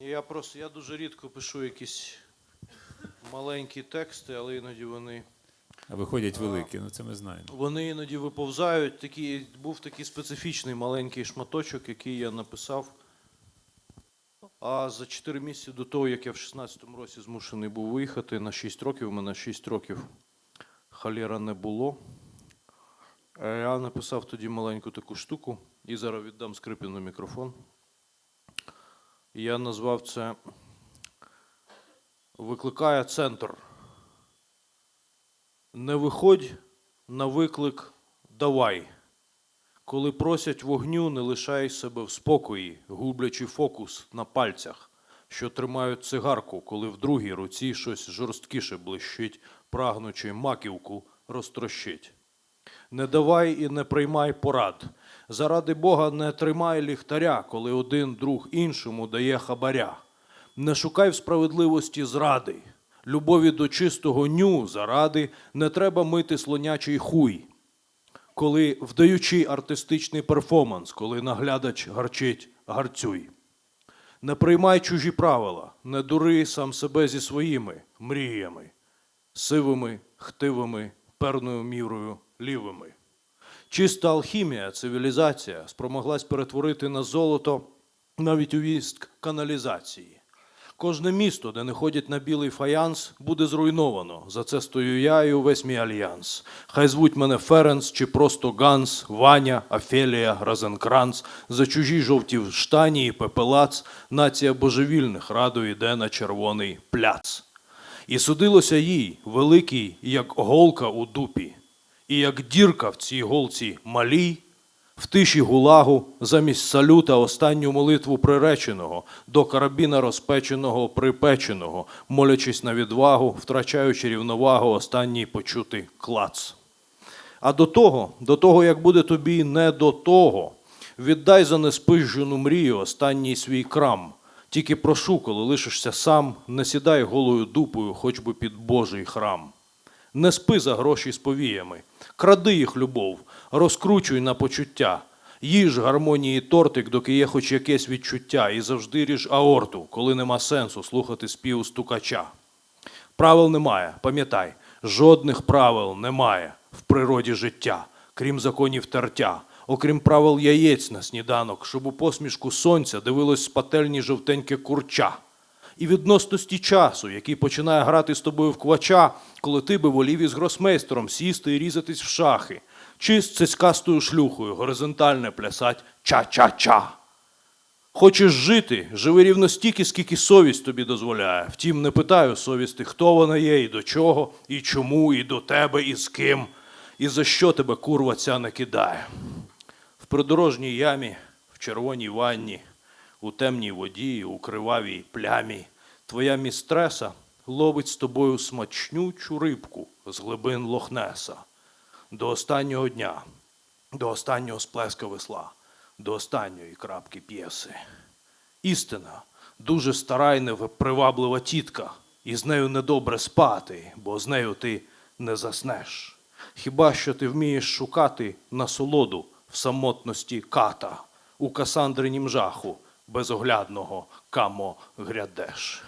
Я просто я дуже рідко пишу якісь маленькі тексти, але іноді вони. А виходять великі, ну це ми знаємо. Вони іноді виповзають. Такі, був такий специфічний маленький шматочок, який я написав. А за 4 місяці до того, як я в 16-му році змушений був виїхати на 6 років, у мене 6 років халєра не було. Е, Я написав тоді маленьку таку штуку і зараз віддам Скрипіну мікрофон. Я назвав це Викликає центр. Не виходь на виклик давай. Коли просять вогню, не лишай себе в спокої, гублячи фокус на пальцях, що тримають цигарку, коли в другій руці щось жорсткіше блищить, прагнучи маківку розтрощить. Не давай і не приймай порад. Заради Бога не тримай ліхтаря, коли один друг іншому дає хабаря. Не шукай в справедливості зради. Любові до чистого ню заради не треба мити слонячий хуй. Коли вдаючи артистичний перформанс, коли наглядач гарчить гарцюй. Не приймай чужі правила, не дури сам себе зі своїми мріями, сивими, хтивими, перною мірою лівими. Чиста алхімія, цивілізація спромоглась перетворити на золото навіть у вістк каналізації. Кожне місто, де не ходять на білий фаянс, буде зруйновано. За це стою я і увесь мій альянс. Хай звуть мене Ференс чи просто Ганс, Ваня, Афелія, Розенкранц. За чужі жовті штані і пепелац. Нація божевільних радо йде на червоний пляц. І судилося їй, великий, як голка у дупі, і як дірка в цій голці малій, в тиші гулагу, замість салюта останню молитву приреченого, до карабіна розпеченого, припеченого, молячись на відвагу, втрачаючи рівновагу, останній почути клац. А до того, до того, як буде тобі не до того, віддай за неспижену мрію останній свій крам. Тільки прошу, коли лишишся сам, не сідай голою дупою, хоч би під Божий храм. Не спи за гроші з повіями, кради їх любов, розкручуй на почуття. Їж гармонії тортик, доки є хоч якесь відчуття, і завжди ріж аорту, коли нема сенсу слухати спів стукача. Правил немає, пам'ятай, жодних правил немає в природі життя, крім законів тертя, окрім правил яєць на сніданок, щоб у посмішку сонця дивилось з пательні жовтеньке курча. І відносності часу, який починає грати з тобою в квача, коли ти би волів із гросмейстером сісти і різатись в шахи, чи з цицькастою шлюхою горизонтальне плясать ча-ча-ча. Хочеш жити, живи рівно стільки, скільки совість тобі дозволяє. Втім, не питаю совісти, хто вона є, і до чого, і чому, і до тебе, і з ким, і за що тебе курва ця не кидає. В придорожній ямі, в червоній ванні, у темній воді, у кривавій плямі, твоя містреса ловить з тобою смачнючу рибку з глибин Лохнеса. До останнього дня, до останнього сплеска весла, до останньої крапки п'єси. Істина дуже стара й неприваблива тітка, і з нею недобре спати, бо з нею ти не заснеш. Хіба що ти вмієш шукати насолоду в самотності ката, у касандринім жаху безоглядного камо грядеш.